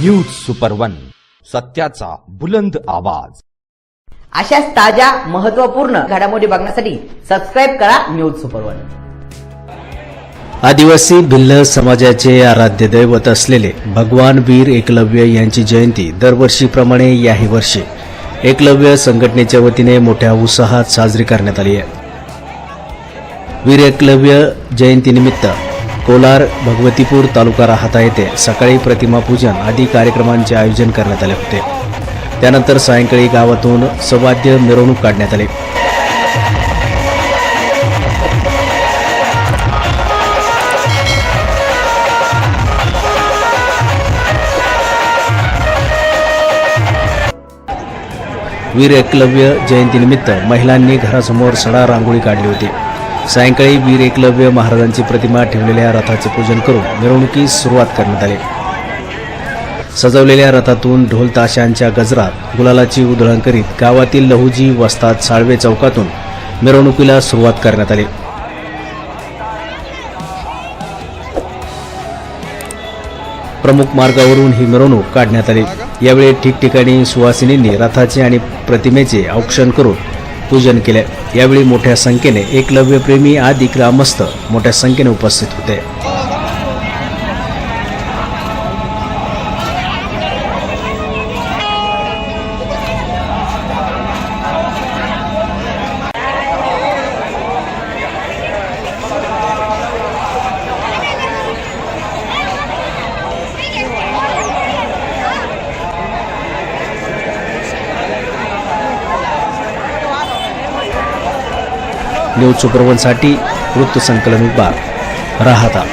News super one सत्याचा बुलंद आवाज. अशाच ताज्या महत्त्वपूर्ण घडामोडी बघण्यासाठी सबस्क्राईब करा न्यूज सुपर वन आदिवासी भिल्ल समाजाचे आराध्य दैवत असलेले भगवान वीर एकलव्य यांची जयंती दरवर्षीप्रमाणे याही वर्षी. एकलव्य संघटनेच्या वतीने मोठ्या उत्साहात साजरी करण्यात आली आहे. वीर एकलव्य जयंतीनिमित्त कोलार भगवतीपूर तालुका राहता येथे सकाळी प्रतिमापूजन आदी कार्यक्रमांचे आयोजन करण्यात आले होते. त्यानंतर सायंकाळी गावातून सवाद्य मिरवणूक काढण्यात आली. वीर एकलव्य जयंतीनिमित्त महिलांनी घरासमोर सडा रांगोळी काढली होती. सायंकाळी वीर एकलव्य महाराजांची प्रतिमा ठेवलेल्या रथाचे पूजन करून मिरवणुकीस सुरुवात करण्यात आली. सजवलेल्या रथातून ढोल ताशांच्या गजरात गुलालाची उधळण करीत गावातील लहुजी वस्तात साळवे चौकातून मिरवणुकीला सुरुवात करण्यात आली. प्रमुख मार्गावरून ही मिरवणूक काढण्यात आली. यावेळी ठिकठिकाणी सुवासिनींनी रथाचे आणि प्रतिमेचे औक्षण करून पूजन केले. यावेळी मोठ्या संख्येने एकलव्यप्रेमी आदी ग्रामस्थ मोठ्या संख्येने उपस्थित होते. न्यूज सुपरवनसाठी वृत्तसंकलन विभाग राहता.